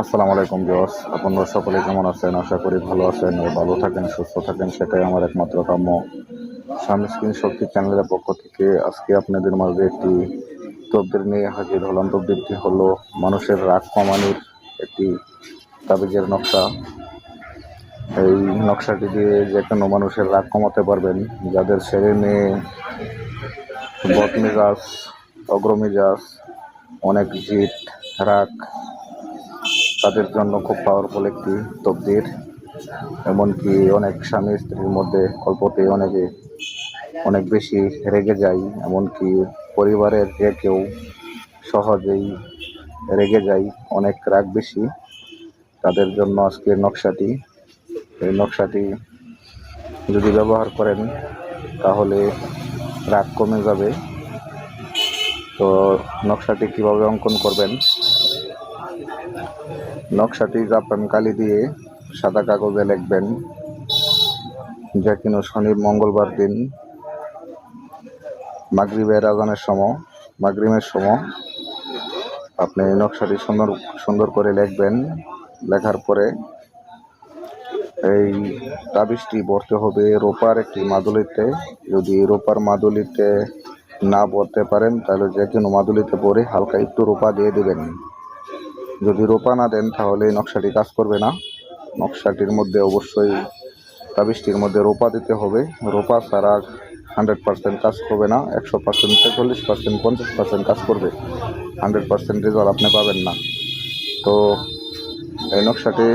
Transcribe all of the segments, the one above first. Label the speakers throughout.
Speaker 1: আসসালামু আলাইকুম জস আপনারা সকলে কেমন আছেন? আশা করি ভালো আছেন ভালো থাকেন, সুস্থ থাকেন। সেটাই আমার একমাত্র কাম্য। স্বামী স্ক্রিন শক্তি চ্যানেলের পক্ষ থেকে আজকে আপনাদের মাঝে একটি তবদির নিয়ে হাজির হলাম। তবদিরটি হলো মানুষের রাগ কমানোর একটি তাবিজের নকশা। এই নকশাটি দিয়ে যে কোনো মানুষের রাগ কমাতে পারবেন। যাদের ছেলে মেয়ে, বদমেজাজ, অগ্রমেজাজ, অনেক জিত রাগ তাদের জন্য খুব পাওয়ারফুল একটি তবদির এমনকি অনেক স্বামী স্ত্রীর মধ্যে অল্পতে অনেকে অনেক বেশি রেগে যায়। এমনকি পরিবারের যে কেউ সহজেই রেগে যায়, অনেক রাগ বেশি। তাদের জন্য আজকের নকশাটি, এই নকশাটি যদি ব্যবহার করেন, তাহলে রাগ কমে যাবে। তো নকশাটি কীভাবে অঙ্কন করবেন? নকশাটি জাপান কালি দিয়ে সাদা কাগজে লিখবেন, যা কিনা শনি মঙ্গলবার দিন মাগরিবের আজানের সময় মাগরিবের সময় আপনি নকশাটি সুন্দর সুন্দর করে লিখবেন, লেখার পরে এই তাবিজটি ভরতে হবে রোপার একটি মাদুলিতে। যদি রোপার মাদুলিতে না ভরতে পারেন, তাহলে যে কোনো মাদুলিতে পরে হালকা একটু রোপা দিয়ে দেবেন। যদি রোপা না দেন, তাহলে নকশাটি কাজ করবে না। নকশাটির মধ্যে অবশ্যই তাবিজটির মধ্যে রোপা দিতে হবে। রোপা ছাড়া হান্ড্রেড পার্সেন্ট কাজ করবে না। একশো পার্সেন্ট চল্লিশ পার্সেন্ট, পঞ্চাশ পার্সেন্ট কাজ করবে। হান্ড্রেড পার্সেন্ট রেজাল্ট আপনি পাবেন না। তো এই নকশাটি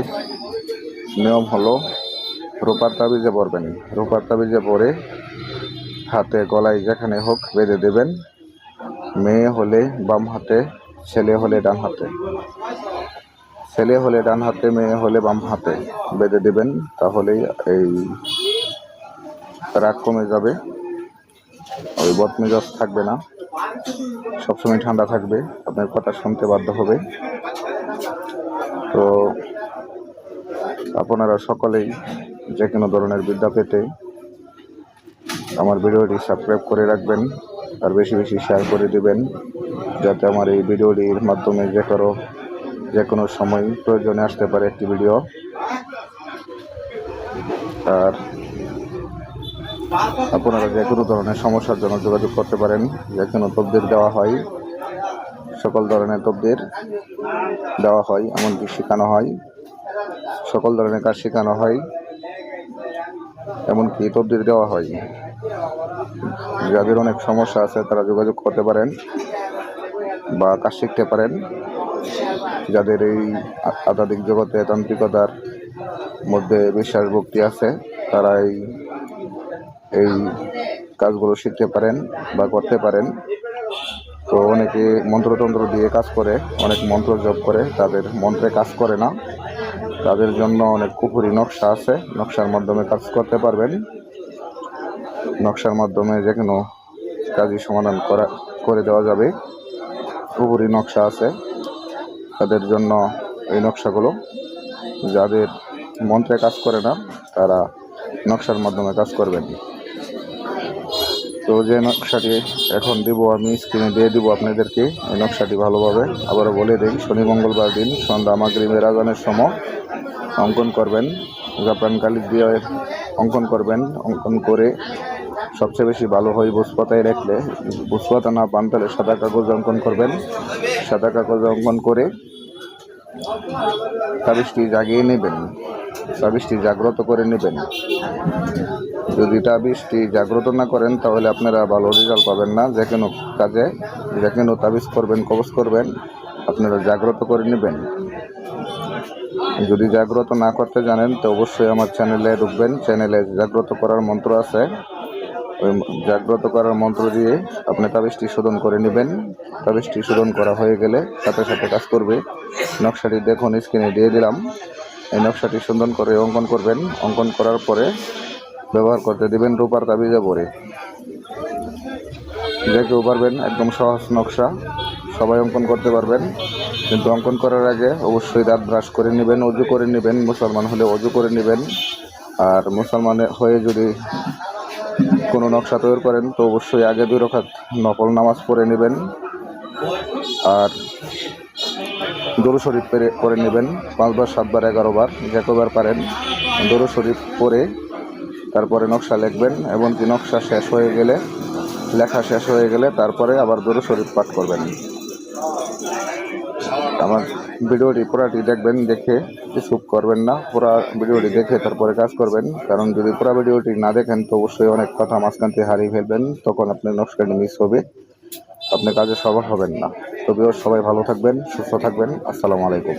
Speaker 1: নিয়ম হলো, রোপার তাবিজে পরবেন রোপার তাবিজে পরে হাতে গলায় যেখানে হোক বেঁধে দেবেন। মেয়ে হলে বাম হাতে ছেলে হলে ডান হাতে। ছেলে হলে ডান হাতে, মেয়ে হলে বাম হাতে। বেঁধে দেবেন, তাহলেই এই রাগ কমে যাবে। ওই বদমেজাজ থাকবে না। সবসময় ঠান্ডা থাকবে। আপনার কথা শুনতে বাধ্য হবে। তো আপনারা সকলেই যে কোনো ধরনের বিদ্যা পেতে আমার ভিডিওটি সাবস্ক্রাইব করে রাখবেন। আর বেশি বেশি শেয়ার করে দেবেন যাতে আমার এই ভিডিওটির মাধ্যমে যে কারও যে কোনো সময় প্রয়োজনে আসতে পারে একটি ভিডিও আর আপনারা যে কোনো ধরনের সমস্যার জন্য যোগাযোগ করতে পারেন, যে কোনো তবদির দেওয়া হয়, সকল ধরনের তবদির দেওয়া হয়, এমনকি শেখানো হয়, সকল ধরনের কাজ শেখানো হয়, এমনকি তবদির দেওয়া হয়। যাদের অনেক সমস্যা আছে, তারা যোগাযোগ করতে পারেন বা কাজ শিখতে পারেন। যাদের এই আধ্যাত্মিক জগতে তান্ত্রিকতার মধ্যে বিশ্বাস ভক্তি আছে তারা এই এই কাজগুলো শিখতে পারেন বা করতে পারেন। তো অনেকে মন্ত্রতন্ত্র দিয়ে কাজ করে, অনেক মন্ত্র জপ করে, তাদের মন্ত্রে কাজ করে না। তাদের জন্য অনেক কুপুরি নকশা আছে, নকশার মাধ্যমে কাজ করতে পারবেন। নকশার মাধ্যমে যে কোনো কাজই সমাধান করা, করে দেওয়া যাবে। কুপুরি নকশা আছে। তাদের জন্য এই নকশাগুলো, যাদের মন্ত্রে কাজ করে না, তারা নকশার মাধ্যমে কাজ করবেন। তো যে নকশাটি এখন দিব আমি স্ক্রিনে দিয়ে দিব আপনাদেরকে। এই নকশাটি ভালোভাবে আবারও বলে দিই, শনি মঙ্গলবার দিন সন্ধ্যা মাগরিবের আজানের সময় অঙ্কন করবেন। জাপান কালি দিয়ে অঙ্কন করবেন। অঙ্কন করে সবচেয়ে বেশি ভালো হয় বুসপাতায় রাখলে। বুসপাতা না পান তাহলে সাদা কাগজ অঙ্কন করবেন। সাদা কাগজ অঙ্কন করে তাবিজটি জাগিয়ে নেবেন। তাবিজটি জাগ্রত করে নেবেন। যদি তাবিজটি জাগ্রত না করেন, তাহলে আপনারা ভালো রেজাল্ট পাবেন না। যে কোনো কাজে যে কোনো তাবিজ করবেন, কবজ করবেন, আপনারা জাগ্রত করে নেবেন। যদি জাগ্রত না করতে জানেন, তো অবশ্যই আমার চ্যানেলে ঢুকবেন। চ্যানেলে জাগ্রত করার মন্ত্র আছে। ওই জাগ্রত করার মন্ত্র দিয়ে আপনি তাবিজটি শোধন করে নেবেন। তাবিজটি শোধন করা হয়ে গেলে সাথে সাথে কাজ করবে। নকশাটি দেখুন, স্ক্রিনে দিয়ে দিলাম। এই নকশাটি শোধন করে অঙ্কন করবেন। অঙ্কন করার পরে ব্যবহার করতে দিবেন রূপার তাবিজে পরে যে কেউ পারবেন, একদম সহজ নকশা। সবাই অঙ্কন করতে পারবেন। কিন্তু অঙ্কন করার আগে অবশ্যই দাঁত ব্রাশ করে নেবেন, অজু করে নেবেন। মুসলমান হলে অজু করে নেবেন। আর মুসলমান হয়ে যদি কোনো নকশা তৈরি করেন, তো অবশ্যই আগে দুই রকাত নকল নামাজ পড়ে নেবেন আর দরু শরীফ পেরে নেবেন, পাঁচবার, সাতবার এগারো বার যে কবার পারেন দরু শরীফ পরে তারপরে নকশা লিখবেন, এমনকি নকশা শেষ হয়ে গেলে, লেখা শেষ হয়ে গেলে তারপরে আবার দরু শরীফ পাঠ করবেন। আমার ভিডিওটি পুরাটি দেখবেন, দেখে কিছু করবেন না। পুরা ভিডিওটি দেখে তারপরে কাজ করবেন। কারণ যদি পুরা ভিডিওটি না দেখেন, তো অবশ্যই অনেক কথা মাঝখানতে হারিয়ে ফেলবেন। তখন আপনার নকশাটি মিস হবে। আপনি কাজে সবার হবেন না। তবেও সবাই ভালো থাকবেন, সুস্থ থাকবেন। আসসালামু আলাইকুম।